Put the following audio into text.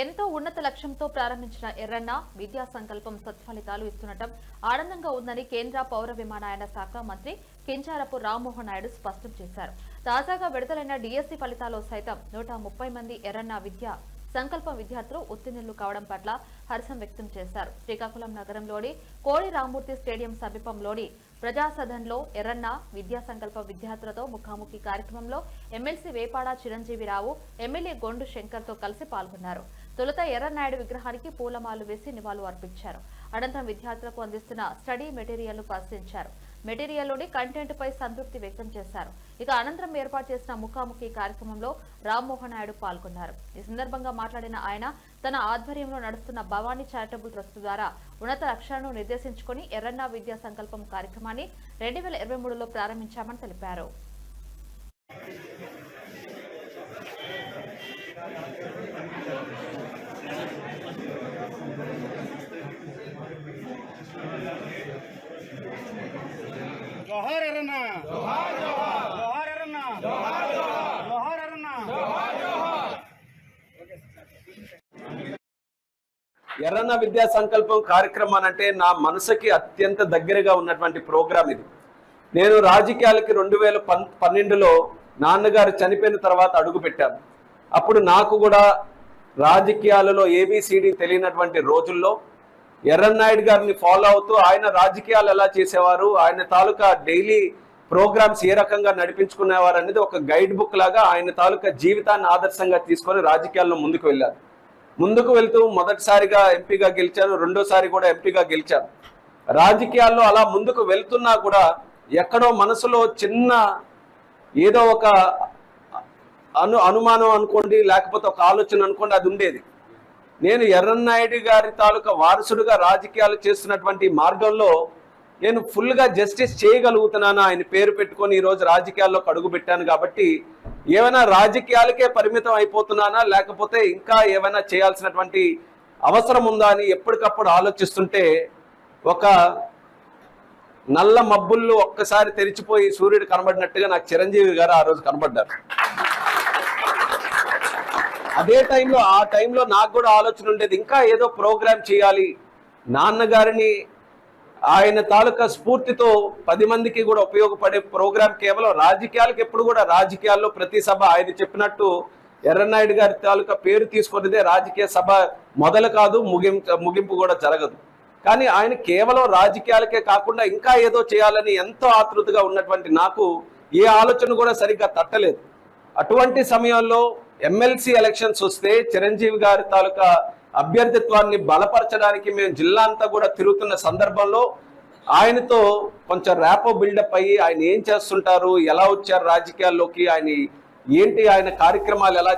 ఎంతో ఉన్నత లక్ష్యంతో ప్రారంభించిన ఎర్రన్న విద్యా సంకల్పం సత్ఫలితాలు ఇస్తుండటం ఆనందంగా ఉందని కేంద్ర పౌర విమానయాన శాఖ మంత్రి కించారపు రామ్మోహన్ నాయుడు స్పష్టం చేశారు. తాజాగా విడుదలైన డిఎస్సి ఫలితాల్లో సైతం నూట ముప్పై మంది ఎర్రన్న విద్యా సంకల్ప విద్యార్థులు ఉత్తీర్ణులు కావడం పట్ల హర్షం వ్యక్తం చేశారు. శ్రీకాకుళం నగరంలోని కోడి రామూర్తి స్టేడియం సమీపంలోని ప్రజాసదన్లో ఎర్రన్న విద్యా సంకల్ప విద్యార్థులతో ముఖాముఖి కార్యక్రమంలో ఎమ్మెల్సీ వేపాడ చిరంజీవిరావు ఎమ్మెల్యే గొండు శంకర్తో కలిసి పాల్గొన్నారు. తొలుత ఎర్రనాయుడు విగ్రహానికి పూలమాలు వేసి నివాళులు అర్పించారు. అనంతరం విద్యార్థులకు అందిస్తున్న స్టడీ మెటీరియల్ను పరిశీలించారు మెటీరియల్లోని కంటెంట్ పై సంతృప్తి వ్యక్తం చేశారు. ఇక అనంతరం ఏర్పాటు చేసిన ముఖాముఖి కార్యక్రమంలో రామ్మోహన్ నాయుడు పాల్గొన్నారు. ఈ సందర్భంగా మాట్లాడిన ఆయన తన ఆధ్వర్యంలో నడుస్తున్న భవానీ చారిటబుల్ ట్రస్ట్ ద్వారా ఉన్నత లక్ష్యాలను నిర్దేశించుకుని ఎర్రన్న విద్యా సంకల్పం కార్యక్రమాన్ని రెండు వేల ఇరవై మూడులో ప్రారంభించామని తెలిపారు. జోహార్ ఎర్రన్న జోహార్ జోహార్ ఎర్రన్న విద్యా సంకల్పం కార్యక్రమం అంటే నా మనసుకి అత్యంత దగ్గరగా ఉన్నటువంటి ప్రోగ్రాం ఇది. నేను రాజకీయాలకి రెండు వేల పన్ పన్నెండులో నాన్నగారు చనిపోయిన తర్వాత అడుగు పెట్టాను అప్పుడు నాకు కూడా రాజకీయాలలో ఏబిసిడి తెలియనటువంటి రోజుల్లో ఎర్రన్నాయుడు గారిని ఫాలో అవుతూ ఆయన రాజకీయాలు ఎలా చేసేవారు ఆయన తాలూకా డైలీ ప్రోగ్రామ్స్ ఏ రకంగా నడిపించుకునేవారు అనేది ఒక గైడ్ బుక్ లాగా ఆయన తాలూకా జీవితాన్ని ఆదర్శంగా తీసుకొని రాజకీయాల్లో ముందుకు వెళ్ళారు. ముందుకు వెళ్తూ మొదటిసారిగా ఎంపీగా గెలిచాను రెండోసారి కూడా ఎంపీగా గెలిచాను రాజకీయాల్లో అలా ముందుకు వెళ్తున్నా కూడా ఎక్కడో మనసులో చిన్న ఏదో ఒక అను అనుమానం అనుకోండి లేకపోతే ఒక ఆలోచన అనుకోండి అది ఉండేది. నేను ఎర్రన్నాయుడు గారి తాలూకా వారసుడుగా రాజకీయాలు చేస్తున్నటువంటి మార్గంలో నేను ఫుల్గా జస్టిస్ చేయగలుగుతున్నాను ఆయన పేరు పెట్టుకొని ఈరోజు రాజకీయాల్లోకి అడుగు పెట్టాను కాబట్టి ఏమైనా రాజకీయాలకే పరిమితం అయిపోతున్నానా లేకపోతే ఇంకా ఏమైనా చేయాల్సినటువంటి అవసరం ఉందా అని ఎప్పటికప్పుడు ఆలోచిస్తుంటే ఒక నల్ల మబ్బుల్లో ఒక్కసారి తెరిచిపోయి సూర్యుడు కనబడినట్టుగా నాకు చిరంజీవి గారు ఆ రోజు కనబడ్డారు. అదే టైంలో ఆ టైంలో నాకు కూడా ఆలోచన ఉండేది ఇంకా ఏదో ప్రోగ్రామ్ చేయాలి. నాన్నగారిని ఆయన తాలూకా స్ఫూర్తితో పది మందికి కూడా ఉపయోగపడే ప్రోగ్రామ్ కేవలం రాజకీయాలకు ఎప్పుడు కూడా రాజకీయాల్లో ప్రతి సభ ఆయన చెప్పినట్టు ఎర్రనాయుడు గారి తాలూకా పేరు తీసుకున్నదే రాజకీయ సభ మొదలు కాదు ముగింపు ముగింపు కూడా జరగదు. కానీ ఆయన కేవలం రాజకీయాలకే కాకుండా ఇంకా ఏదో చేయాలని ఎంతో ఆతృతగా ఉన్నటువంటి నాకు ఏ ఆలోచన కూడా సరిగ్గా తట్టలేదు. అటువంటి సమయంలో ఎమ్మెల్సీ ఎలక్షన్స్ వస్తే చిరంజీవి గారి తాలూకా అభ్యర్థిత్వాన్ని బలపరచడానికి మేము జిల్లా అంతా కూడా తిరుగుతున్న సందర్భంలో ఆయనతో కొంచెం ర్యాపో బిల్డప్ అయ్యి ఆయన ఏం చేస్తుంటారు ఎలా వచ్చారు రాజకీయాల్లోకి ఆయన ఏంటి ఆయన కార్యక్రమాలు ఎలా